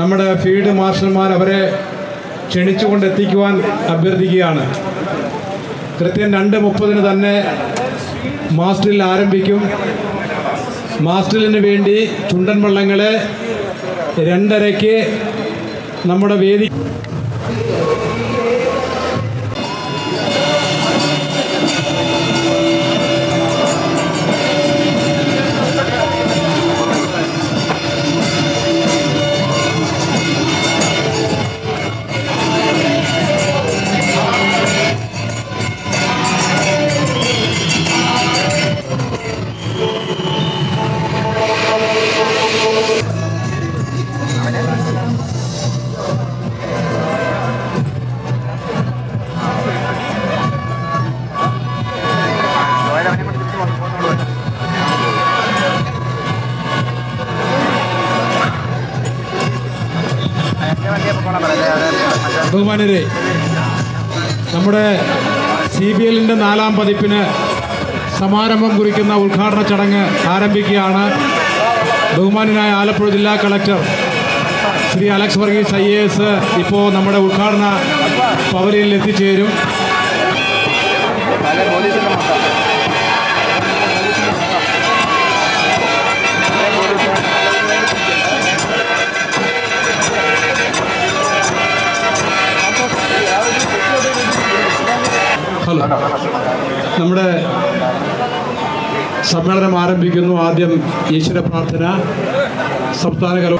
നമ്മുടെ ഫീൽഡ് മാർഷൽമാർ അവരെ ക്ഷണിച്ചുകൊണ്ട് എത്തിക്കുവാൻ അഭ്യർത്ഥിക്കുകയാണ്. കൃത്യം രണ്ട് മുപ്പതിന് തന്നെ മാസ്റ്ററിൽ ആരംഭിക്കും. മാസ്റ്ററിന് വേണ്ടി ചുണ്ടൻ വള്ളങ്ങളെ രണ്ടരയ്ക്ക് നമ്മുടെ വേദി ബഹുമാനരെ നമ്മുടെ സി ബി എല്ലിന്റെ നാലാം പതിപ്പിന് സമാരംഭം കുറിക്കുന്ന ഉദ്ഘാടന ചടങ്ങ് ആരംഭിക്കുകയാണ്. ബഹുമാനനായ ആലപ്പുഴ ജില്ലാ collector Shri Alex Varghese I A S ഇപ്പോൾ നമ്മുടെ ഉദ്ഘാടന പവലിയിൽ എത്തിച്ചേരും. ഹലോ. നമ്മുടെ സമ്മേളനം ആരംഭിക്കുന്നു ആദ്യം ഈശ്വര പ്രാർത്ഥന സംസ്ഥാന കലോ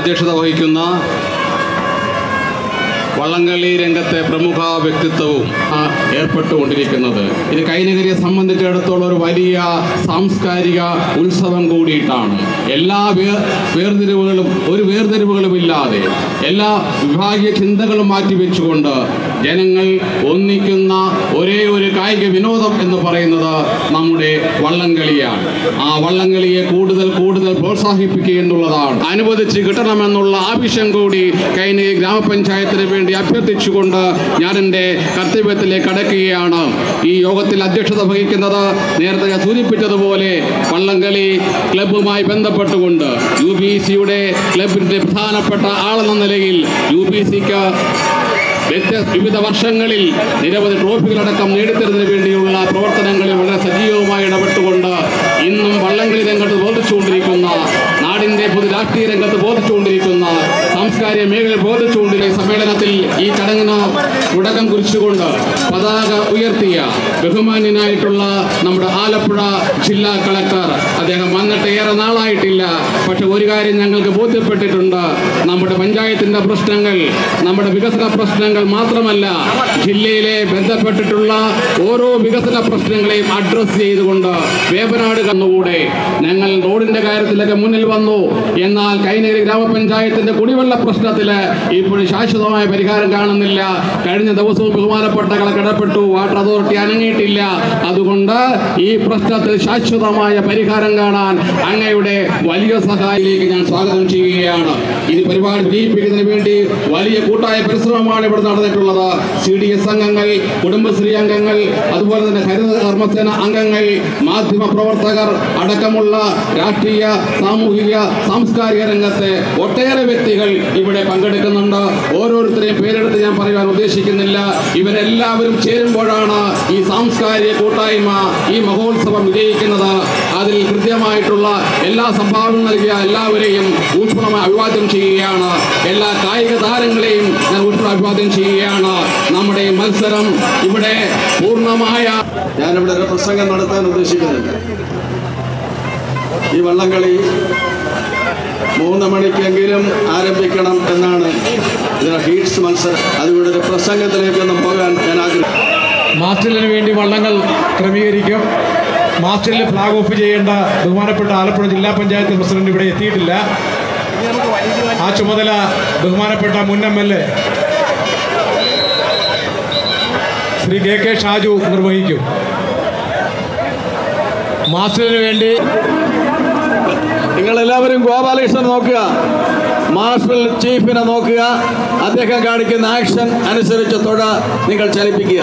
അധ്യക്ഷത വഹിക്കുന്ന വള്ളംകളി രംഗത്തെ പ്രമുഖ വ്യക്തിത്വവും ഏർപ്പെട്ടുകൊണ്ടിരിക്കുന്നത്. ഇത് കൈനഗരിയെ സംബന്ധിച്ചിടത്തോളം ഒരു വലിയ സാംസ്കാരിക ഉത്സവം കൂടിയിട്ടാണ്. എല്ലാ വേർ വേർതിരിവുകളും ഒരു വേർതിരിവുകളും ഇല്ലാതെ എല്ലാ വിഭാഗീയ ചിന്തകളും മാറ്റിവെച്ചുകൊണ്ട് ജനങ്ങൾ ഒന്നിക്കുന്ന ഒരേ ഒരു കായിക വിനോദം എന്ന് പറയുന്നത് നമ്മുടെ വള്ളംകളിയാണ്. ആ വള്ളംകളിയെ കൂടുതൽ കൂടുതൽ പ്രോത്സാഹിപ്പിക്കുക എന്നുള്ളതാണ്. അനുവദിച്ച് കിട്ടണമെന്നുള്ള ആവശ്യം കൂടി കൈനെ ഗ്രാമപഞ്ചായത്തിന് വേണ്ടി അഭ്യർത്ഥിച്ചുകൊണ്ട് ഞാൻ എന്റെ കർത്തവ്യത്തിലേക്ക് കടക്കുകയാണ്. ഈ യോഗത്തിൽ അധ്യക്ഷത വഹിക്കുന്നത് നേരത്തെ സൂചിപ്പിച്ചതുപോലെ വള്ളംകളി ക്ലബ്ബുമായി ബന്ധപ്പെട്ടുകൊണ്ട് യു ബി സിയുടെ ക്ലബിന്റെ പ്രധാനപ്പെട്ട ആളെന്ന നിലയിൽ യു ബി സിക്ക് വിവിധ വർഷങ്ങളിൽ നിരവധി ട്രോഫികളടക്കം നേടിത്തരുന്നതിന് വേണ്ടിയുള്ള പ്രവർത്തനങ്ങളിൽ വളരെ സജീവമായി ഇടപെട്ടുകൊണ്ട് ഇന്നും വള്ളംകളി രംഗത്ത് ബോധിച്ചുകൊണ്ടിരിക്കുന്ന നാടിന്റെ പൊതു രാഷ്ട്രീയ രംഗത്ത് ബോധിച്ചുകൊണ്ടിരിക്കുന്ന സാംസ്കാരിക മേഖല ബോധിച്ചുകൊണ്ടിരിക്കുന്ന സമ്മേളനത്തിൽ ഈ ചടങ്ങിന് തുടക്കം കുറിച്ചുകൊണ്ട് പതാക ഉയർത്തിയ ബഹുമാന്യനായിട്ടുള്ള നമ്മുടെ ആലപ്പുഴ ജില്ലാ കളക്ടർ അദ്ദേഹം വന്നിട്ട് ഏറെ നാളായിട്ടില്ല. പക്ഷെ ഒരു കാര്യം ഞങ്ങൾക്ക് ബോധ്യപ്പെട്ടിട്ടുണ്ട്. നമ്മുടെ പഞ്ചായത്തിന്റെ പ്രശ്നങ്ങൾ നമ്മുടെ വികസന പ്രശ്നങ്ങൾ മാത്രമല്ല ജില്ലയിലെ ബന്ധപ്പെട്ടിട്ടുള്ള ഓരോ വികസന പ്രശ്നങ്ങളെയും അഡ്രസ് ചെയ്തുകൊണ്ട് വേപനാട് കന്നുകൂടെ ഞങ്ങൾ റോഡിന്റെ കാര്യത്തിലൊക്കെ മുന്നിൽ വന്നു. എന്നാൽ കൈനേരി ഗ്രാമപഞ്ചായത്തിന്റെ കുടിവെള്ള പ്രശ്നത്തിൽ ഇപ്പോഴും ശാശ്വതമായ പരിഹാരം കാണുന്നില്ല. കഴിഞ്ഞ ദിവസവും ബഹുമാനപ്പെട്ട കിടപ്പെട്ടു വാട്ടർ അതോറിറ്റി അനങ്ങിയിട്ടില്ല. അതുകൊണ്ട് ഈ പ്രശ്നത്തിൽ ശാശ്വതമായ പരിഹാരം കാണാൻ അങ്ങയുടെ വലിയ സഹായിലേക്ക് ഞാൻ സ്വാഗതം ചെയ്യുകയാണ്. ഇത് പരിപാടി ജയിപ്പിക്കുന്നതിന് വേണ്ടി വലിയ കൂട്ടായ പരിശ്രമമാണ് ഇവിടെ നടന്നിട്ടുള്ളത്. സി ഡി എസ് അംഗങ്ങൾ കുടുംബശ്രീ അംഗങ്ങൾ അതുപോലെ തന്നെ ഹരിത കർമ്മസേന അംഗങ്ങൾ മാധ്യമ പ്രവർത്തകർ അടക്കമുള്ള രാഷ്ട്രീയ സാമൂഹിക സാംസ്കാരിക രംഗത്തെ ഒട്ടേറെ വ്യക്തികൾ ഇവിടെ പങ്കെടുക്കുന്നുണ്ട്. ഓരോരുത്തരെയും പേരെടുത്ത് ഞാൻ പറയുവാൻ ഉദ്ദേശിക്കുന്നില്ല. ഇവരെല്ലാവരും ചേരുമ്പോഴാണ് ഈ സാംസ്കാരിക കൂട്ടായ്മ ഈ മഹോത്സവം വിജയിക്കുന്നത്. അതിൽ കൃത്യമായിട്ടുള്ള എല്ലാ സംഭാവന നൽകിയ എല്ലാവരെയും ഊഷ്മളമായി അഭിവാദ്യം ചെയ്യുകയാണ്. എല്ലാ കായിക താരങ്ങളെയും ഞാൻ ഊഷ്മള അഭിവാദ്യം ചെയ്യുകയാണ്. നമ്മുടെ മത്സരം ഇവിടെ പൂർണമായ ഞാനിവിടെ ഒരു പ്രസംഗം നടത്താൻ ഉദ്ദേശിക്കുന്നില്ല. ഈ വള്ളംകളി മൂന്ന് മണിക്കെങ്കിലും ആരംഭിക്കണം എന്നാണ് ഹീറ്റ്സ് മത്സരം. അതുകൊണ്ട് ഒരു പ്രസംഗത്തിലേക്കൊന്നും പോകാൻ ഞാൻ ആഗ്രഹിക്കുന്നു. മാസ്റ്ററിന് വേണ്ടി വള്ളങ്ങൾ ക്രമീകരിക്കും മാസ്റ്ററിൽ ഫ്ലാഗ് ഓഫ് ചെയ്യേണ്ട ബഹുമാനപ്പെട്ട ആലപ്പുഴ ജില്ലാ പഞ്ചായത്ത് പ്രസിഡന്റ് ഇവിടെ എത്തിയിട്ടില്ല. ആ ചുമതല ബഹുമാനപ്പെട്ട മുൻ M L A Shri K K Shaju നിർവഹിക്കും. മാസ്റ്ററിന് വേണ്ടി നിങ്ങളെല്ലാവരും ഗോപാലകൃഷ്ണൻ നോക്കുക. മാർഷൽ ചീഫിനെ നോക്കുക. അദ്ദേഹം കാണിക്കുന്ന ആക്ഷൻ അനുസരിച്ച് തൊഴ നിങ്ങൾ ചലിപ്പിക്കുക.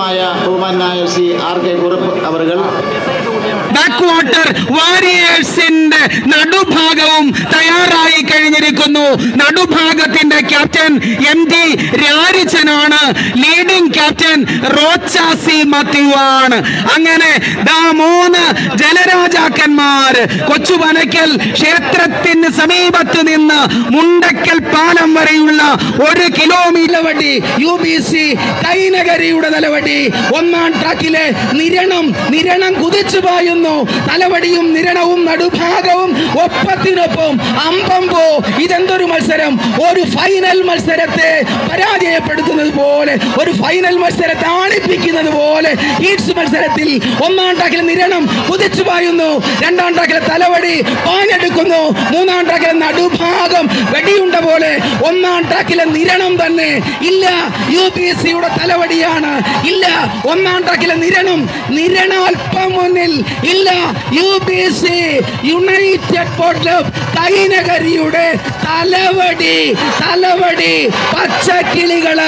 അധ്യക്ഷനുമായ ബഹുമാനായ സി ആർ കെ കുറുപ്പ് അവർ ബാക്ക് വാട്ടർ വാരിയേഴ്സിന്റെ നടുഭാഗവും തയ്യാറായി കഴിഞ്ഞിരിക്കുന്നു. നടുഭാഗത്തിന്റെ ക്യാപ്റ്റൻ എം ടി രാജനാണ് ലീഡിംഗ് ക്യാപ്റ്റൻ റോച്ചാസി മത്യു ആണ് അങ്ങനെ മൂന്ന് ജലരാജാക്കന്മാർ കൊച്ചുപനയ്ക്കൽ ക്ഷേത്രത്തിന് സമീപത്ത് നിന്ന് മുണ്ടക്കൽ പാലം വരെയുള്ള ഒരു കിലോമീറ്റർ വടി യു ബി സി കൈനഗരിയുടെ നിലവടി. ഒന്നാം ട്രാക്കിലെ നിരണം നിരണം കുതിച്ചു പായുന്ന വന്നു തലവടിയും നിരണവും നടുഭാഗവും ഒപ്പത്തിനൊപ്പം അമ്പമ്പോ ഇതെന്തൊരു മത്സരം? ഒരു ഫൈനൽ മത്സരത്തെ പരാജയപ്പെടുത്തുന്നത് പോലെ ഒരു ഫൈനൽ മത്സരത്തെ ആണിപ്പിക്കുന്നത് പോലെ. ഈഡ്സ് മത്സരത്തിൽ ഒന്നാം ട്രാക്കിലെ നിരണം കുതിച്ചു പായുന്നു. രണ്ടാം ട്രാക്കിലെ തലവടി പാഞ്ഞെടുക്കുന്നു. മൂന്നാം ട്രാക്കിലെ നടുഭാഗം വെടിയുണ്ട പോലെ ഒന്നാം ട്രാക്കിലെ നിരണം തന്നെ ഇല്ല. യു പി എസ് സിയുടെ തലവടിയാണ് ഇല്ല. ഒന്നാം ട്രാക്കിലെ നിരണം നിരണാൽപ്പം അല്പം മുന്നിൽ ഇല്ല. യു ബി സി യുണൈറ്റഡ് തൈനഗരിയുടെ തലവടി തലവടി പച്ചക്കിളികൾ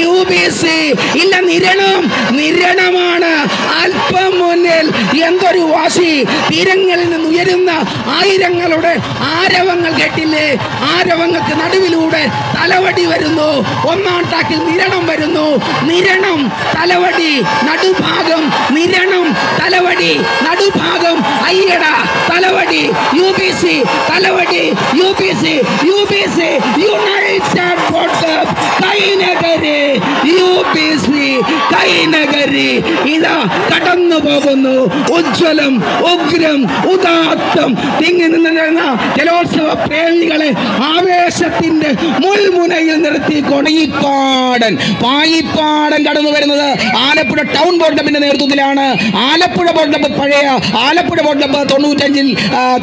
യു ബി സി. ഇല്ല നിരണം നിരണമാണ് അല്പം മുന്നിൽ എന്തൊരു വാശി. തീരങ്ങളിൽ നിന്ന് ഉയരുന്ന ആയിരങ്ങളുടെ ആരവങ്ങൾ കേട്ടില്ലേ? ആരവങ്ങൾക്ക് നടുവിലൂടെ തലവടി വരുന്നു. ഒന്നാം ടാക്കിൽ നിരണം വരുന്നു. നിരണം തലവടി നടുഭാഗം Niranam Thalavady Nadubhagam അയ്യട Thalavady U P C Thalavady U P C U P C united Kainakary U P C Kainakary. ഇതാ കടന്നു പോകുന്നു. ഉജ്ജ്വലം ഉഗ്രം ഉദാത്തം. തിങ്ങി നിന്നിരുന്ന ജലോത്സവ പ്രേമികളെ ആവേശത്തിന്റെ മുൾമുനയിൽ നിർത്തി കൊണയിപ്പാടൻ പായിപ്പാടൻ കടന്നു വരുന്നത് ആലപ്പുഴ ടൗൺ ബോർഡപ്പിന്റെ നേതൃത്വത്തിലാണ്. ആലപ്പുഴ ബോർഡ് പഴയ ആലപ്പുഴ വോട്ട് നമ്പർ തൊണ്ണൂറ്റഞ്ചിൽ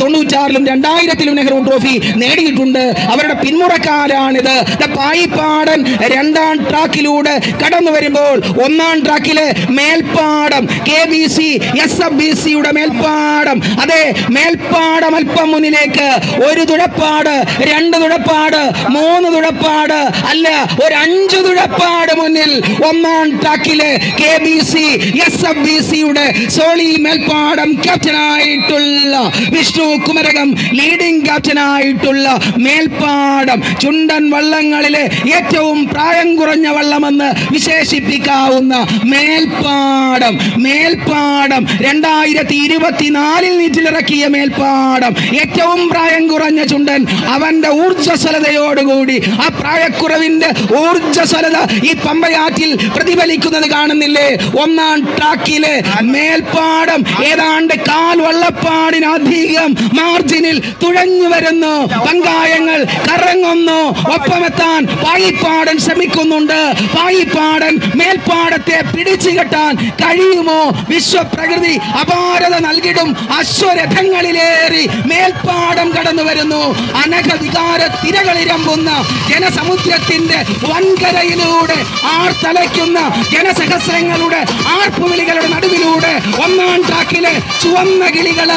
തൊണ്ണൂറ്റാറിലും രണ്ടായിരത്തിലും നെഹ്റു ട്രോഫി നേടിയിട്ടുണ്ട്. അവരുടെ പിന്മുറക്കാരാണിത്. പായിപ്പാടൻ രണ്ടാം ട്രാക്കിലൂടെ കടന്നു വരുമ്പോൾ ഒന്നാം ട്രാക്കിലെ Melpadam K B C S F B സിയുടെ മേൽപ്പാടം. അതെ മേൽപ്പാടം അല്പം മുന്നിലേക്ക്. ഒരു തുഴപ്പാട് രണ്ട് തുഴപ്പാട് മൂന്ന് തുഴപ്പാട്. അല്ല ഒരു അഞ്ച് തുഴപ്പാട് മുന്നിൽ ഒന്നാം ട്രാക്കിലെ K B C S F B സിയുടെ സോളി മേൽപ്പാടം കുമരകം ക്യാപ്റ്റനായിട്ടുള്ള വിഷ്ണു കുമരകം ലീഡിംഗ് ക്യാപ്റ്റനായിട്ടുള്ള മേൽപ്പാടം ചുണ്ടൻ വള്ളങ്ങളിലെ ഏറ്റവും പ്രായം കുറഞ്ഞ വള്ളമെന്ന് വിശേഷിപ്പിക്കാവുന്ന മേൽപ്പാടം. മേൽപ്പാടം രണ്ടായിരത്തി ഇരുപത്തിനാലിൽ നീറ്റിലിറക്കിയ മേൽപ്പാടം. ഏറ്റവും പ്രായം കുറഞ്ഞ ചുണ്ടൻ അവന്റെ ഊർജസ്വലതയോടുകൂടി ആ പ്രായക്കുറവിന്റെ ഊർജസ്വലത ഈ പമ്പയാറ്റിൽ പ്രതിഫലിക്കുന്നത് കാണുന്നില്ലേ? ഒന്നാം ട്രാക്കിലെ മേൽപ്പാടം ഏതാണ്? ഏതാണ്ട് കാൽ വള്ളപ്പാടിനധികം മാർജിനിൽ തുഴഞ്ഞു വരുന്നു. പങ്കായങ്ങൾ കറങ്ങുന്നു. ഒപ്പമെത്താൻ പായിപ്പാടൻ ശ്രമിക്കുന്നുണ്ട്. പായിപ്പാടൻ മേൽപ്പാടത്തെ പിടിച്ചു കെട്ടാൻ കഴിയുമോ? വിശ്വപ്രകൃതി അപാരത നൽകിടും. അശ്വരഥങ്ങളിലേറി മേൽപ്പാടം കടന്നു വരുന്നു. അനഘവികാര തിരകളിരമ്പുന്ന ജനസമുദ്രത്തിന്റെ വൻകരയിലൂടെ ആർത്തലയ്ക്കുന്ന ജനസഹസ്രങ്ങളുടെ ആർപ്പുവിളികളുടെ നടുവിലൂടെ ഒന്നാം ട്രാക്കിലെ ചുവന്ന കിളികൾ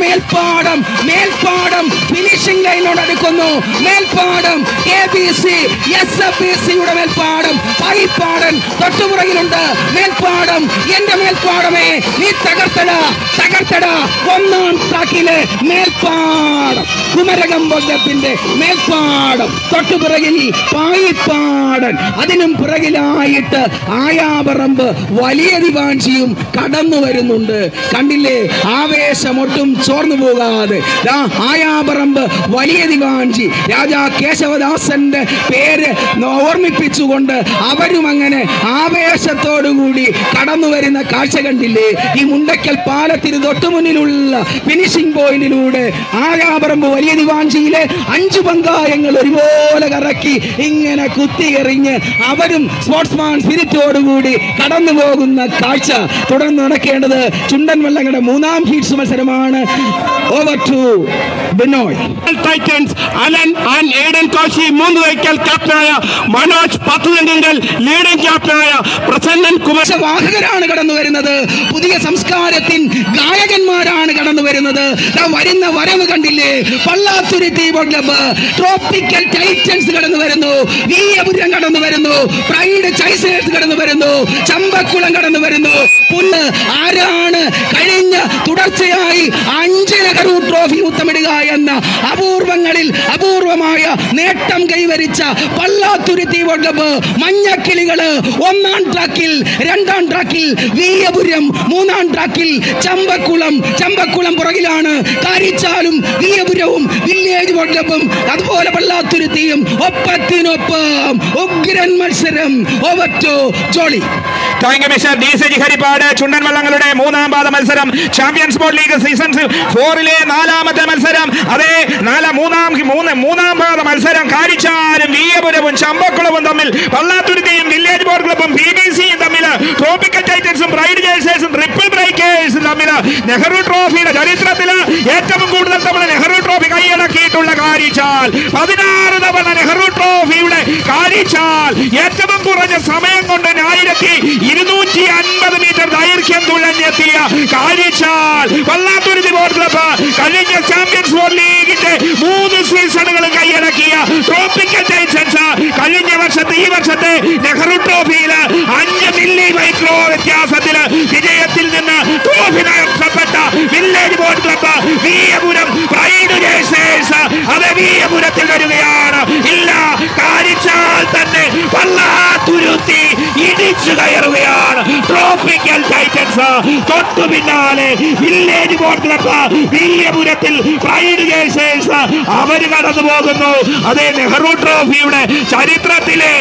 മേൽപ്പാടം മേൽപ്പാടം ഫിനിഷിംഗ് ലൈനോട് അടുക്കുന്നു. Melpadam A B C S F B സിയുടെ മേൽപ്പാടം പൈപ്പാടൻ തൊട്ടുപുറകിലുണ്ട്. മേൽപ്പാടം എന്റെ മേൽപ്പാടമേ നീ തകർത്തട തകർത്തട. ഒന്നാം ട്രാക്കിലെ മേൽപ്പാടം കുമരകം വകുപ്പിന്റെ മേൽപ്പാടം. തൊട്ടുപിറകിൽ പായിപ്പാടൻ അതിനും പിറകിലായിട്ട് ആയാപറമ്പ് വലിയ ദിവാഞ്ചിയും കടന്നു വരുന്നുണ്ട്. കണ്ടില്ലേ? ആവേശമൊട്ടും ചോർന്നു പോകാതെ. ആയാപറമ്പ് വലിയ ദിവാഞ്ചി രാജാ കേശവദാസന്റെ പേര് ഓർമ്മിപ്പിച്ചുകൊണ്ട് അവരും അങ്ങനെ ആവേശത്തോടുകൂടി കടന്നു വരുന്ന കാഴ്ച കണ്ടില്ലേ? ഈ മുണ്ടക്കൽ പാലത്തിന് തൊട്ടുമുന്നിലുള്ള ഫിനിഷിംഗ് പോയിന്റിലൂടെ ആയാപറമ്പ് വലിയ ദിവാഞ്ചിയിലെ അഞ്ചു പങ്കായങ്ങൾ ഒരുപോലെ കറക്കി ഇങ്ങനെ കുത്തിയെറിഞ്ഞ് അവരും സ്പോർട്സ്മാൻ സ്പിരിറ്റോടുകൂടി കടന്നു പോകുന്ന കാഴ്ച തുടർന്ന് നടക്കേണ്ടത് ചുണ്ടൻ വള്ളങ്ങളുടെ മൂന്നാം ഹീറ്റ്സ് മത്സരമാണ് over to Binoy. Titans Alan and Aden Koshy മൂന്ന് വൈക്കൽ ക്യാപ്റ്റനായ മനോജ് പത്തുതങ്കങ്ങൾ ലീഡിംഗ് ക്യാപ്റ്റനായ പ്രസന്നൻ കുമാർ. വാഹകരാണ് കടന്നു വരുന്നത്. പുതിയ സംസ്കാരത്തിൻ ഗായകന്മാരാണ് കടന്നു വരുന്നത്. വരുന്ന വരവ് കണ്ടില്ലേ? പള്ളാത്തുരുത്തി ക്ലബ്ബ് ട്രോപ്പിക്കൽ ടൈറ്റൻസ് കടന്നു വരുന്നു. വീയപുരം കടന്നു വരുന്നു. പ്രൈഡ് ചൈസേഴ്സ് കടന്നു വരുന്നു. ചമ്പക്കുളം കടന്നു വരുന്നു. പുല്ല് ആരാണ് കഴിഞ്ഞ തുടർച്ചയായി അഞ്ച് നെഹ്റു ട്രോഫി മുത്തമിടുക എന്ന അപൂർവങ്ങളിൽ അപൂർവമായ നേട്ടം കൈവരിച്ച പള്ളാത്തുരുത്തി ക്ലബ്ബ് മഞ്ഞക്കിളികൾ ഒന്നാം ട്രാക്കിൽ രണ്ടാം ട്രാക്കിൽ വീയപുരം മൂന്നാം ട്രാക്കിൽ ചമ്പക്കുളം. ചമ്പക്കുളം പുറകിലാണ് കാരിച്ചാലും വീയപുരവും വില്ലേജ് ക്ലബും അതുപോലെ പള്ളാത്തുരുത്തിയും ഒപ്പത്തിനൊപ്പം ഉഗ്രൻ മത്സരം. ടു ജോളി. ടോയിങ് മിസ്റ്റർ ഡി സി ഹരിപ്പാട് ചുണ്ടൻ വള്ളങ്ങളുടെ മൂന്നാം പാദ മത്സരം. ചാമ്പ്യൻസ് ബോർഡ് ലീഗ് സീസൺ ഫോറിലെ നാലാമത്തെ മത്സരം. അതെ നാലാം മൂന്നാം മൂന്ന് മൂന്നാം പാദ മത്സരം. കാരിച്ചാലും വീയപുരവും ചമ്പക്കുളവും തമ്മിൽ പള്ളാത്തുരുത്തിയും വില്ലേജ് ബോർഡ് ക്ലബും ബി ബി സിയും തമ്മിൽ ട്രോപ്പിക്കൽ ടൈറ്റൻസും ബ്രൈഡ് ജേഴ്സേഴ്സും ട്രിപ്പിൾ ബ്രേക്കേഴ്സും തമ്മിൽ നെഹ്റു ട്രോഫിയുടെ ചരിത്രത്തിൽ ഏറ്റവും കൂടുതൽ തവണ നെഹ്റു ട്രോഫി കൈയടക്കിയിട്ടുള്ള കാരിച്ചാൽ പതിനാറ് തവണ നെഹ്റു ട്രോഫിയുടെ കാരിച്ചാൽ ഏറ്റവും കുറഞ്ഞ സമയം കൊണ്ട് ആയിരത്തി ഇരുന്നൂറ്റി അൻപത് മീറ്റർ ദൈർഘ്യം തുഴഞ്ഞെത്തിയ കാരിച്ചാൽ വല്ലാത്തൊരു ബോർഡ് ക്ലബ്ബ് കഴിഞ്ഞ ചാമ്പ്യൻസ് ലീഗിന്റെ മൂന്ന് സീസണുകൾ കൈയടക്കിയ ട്രോപ്പിക്കൽ ടൈറ്റൻസ് കഴിഞ്ഞ വർഷത്തെ ഈ വർഷത്തെ നെഹ്റു ട്രോഫിയിൽ അഞ്ച് മില്ലി മൈക്രോ വ്യത്യാസത്തിൽ വിജയത്തിൽ നിന്ന് ട്രോഫി നഷ്ടപ്പെട്ട village board club Veeyapuram pride chasers അത് വീയപുരത്തിൽ വരികയാണ്. ഇല്ല കാരിച്ചാൽ തന്നെ പള്ളാത്തുരുത്തി ഇടിച്ചു കയറുകയാണ് ട്രോപ്പിക്കൽ ടൈറ്റൻസ് തൊട്ടു പിന്നാലെ വില്ലേജ് ബോർഡ് ക്ലബ്ബ് വീയപുരത്തിൽ പ്രൈഡ് കേസേഴ്സ് അവർ കടന്നു പോകുന്നു അതേ നെഹ്റു ട്രോഫിയുടെ ചരിത്രത്തിലെ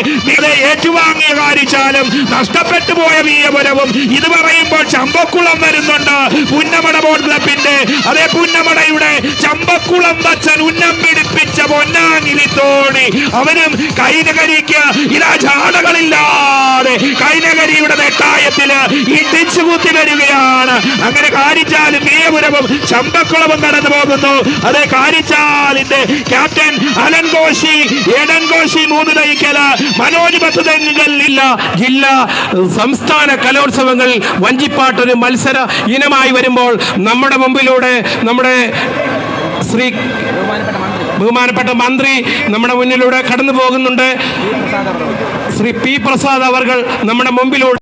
ഏറ്റുവാങ്ങിയ കാരിച്ചാലും നഷ്ടപ്പെട്ടു പോയ വീയപുരവും ഇത് പറയുമ്പോൾ ചമ്പക്കുളം വരുന്നുണ്ട്. പുന്നമട ബോർഡ് ക്ലബിന്റെ അതേ പുന്നമടയുടെ ചമ്പക്കുളം വച്ചൻ ഉന്നം പിടിപ്പിച്ച പൊന്നാങ്ങിലി തോണി. അവനും കൈനകരിക്ക് ഇതാ ജാടകളില്ലാതെ കൈനകരിയുടെ നെട്ടായത്തിൽ ഇടിച്ചു കുത്തി വരികയാണ്. അങ്ങനെ കാരിച്ചാലും വീയപുരവും ചമ്പക്കുളവും കടന്നു പോകുന്നു. അതേ കാരിച്ചാലിന്റെ ക്യാപ്റ്റൻ അലൻ കോശി എടൻ കോശി മൂന്ന് നയിക്കൽ. മനോജ് പത്തുതെങ്ങുകൾ ഇല്ല ജില്ലാ സംസ്ഥാന കലോത്സവങ്ങൾ വഞ്ചിപ്പാട്ടൊരു മത്സര ഇനമായി വരുമ്പോൾ നമ്മുടെ മുമ്പിലൂടെ നമ്മുടെ ശ്രീ ബഹുമാനപ്പെട്ട മന്ത്രി നമ്മുടെ മുന്നിലൂടെ കടന്നു പോകുന്നുണ്ട് ശ്രീ പി പ്രസാദ് അവർ നമ്മുടെ മുമ്പിലൂടെ